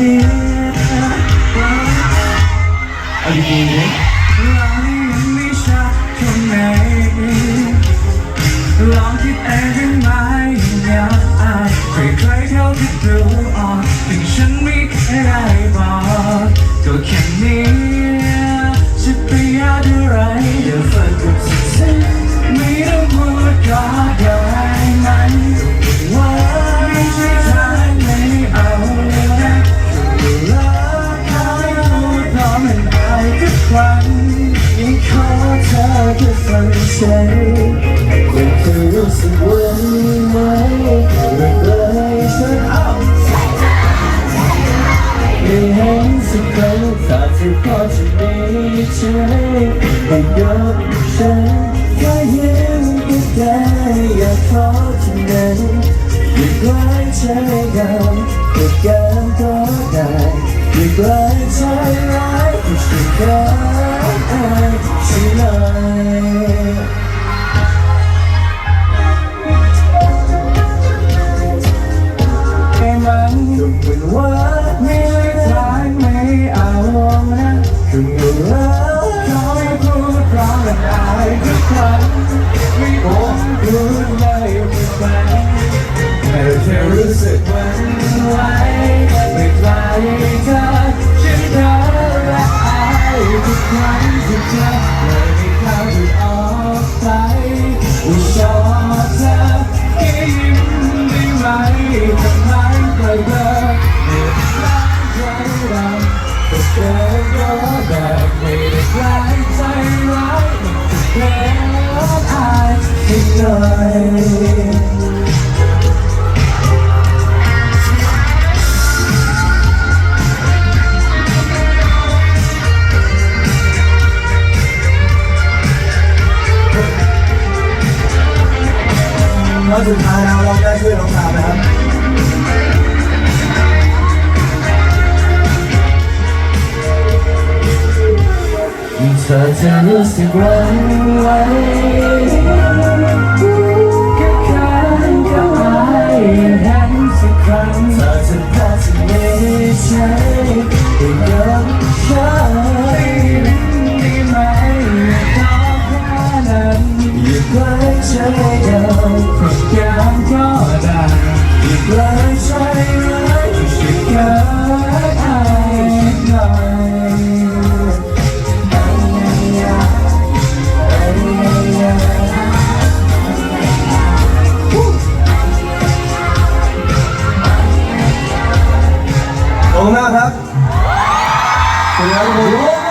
เอาดีๆนะเรายังไม่ชัดตรงไหนลองคิดเองได้ไหมอย่าอายใครๆเขาคิดรู้ออกถึงฉันไม่เคยได้บอกก็แค่นี้ ฟังเสียงยังเคยรู้สึกวันไหมเมื่อไรฉันเอาไม่เห็นสักครั้งถ้าที่พอจะมีใจให้ยกฉันแค่ยิ้มก็ได้อยากขอที่นั้นอยากไว้ใจกันก็กันก็ได้อยากไว้ใจร้ายก็ช่วยกัน รู้เลยไม่ฟังแต่แค่รู้สึกหวันไหวไม่กล แล้วสุดท้ายเราเราได้ช่วยน้องสาวนะครับเธอจะรู้สึกวันไหว ไกลใช้เดินยามก็ได้อีกหลายใช้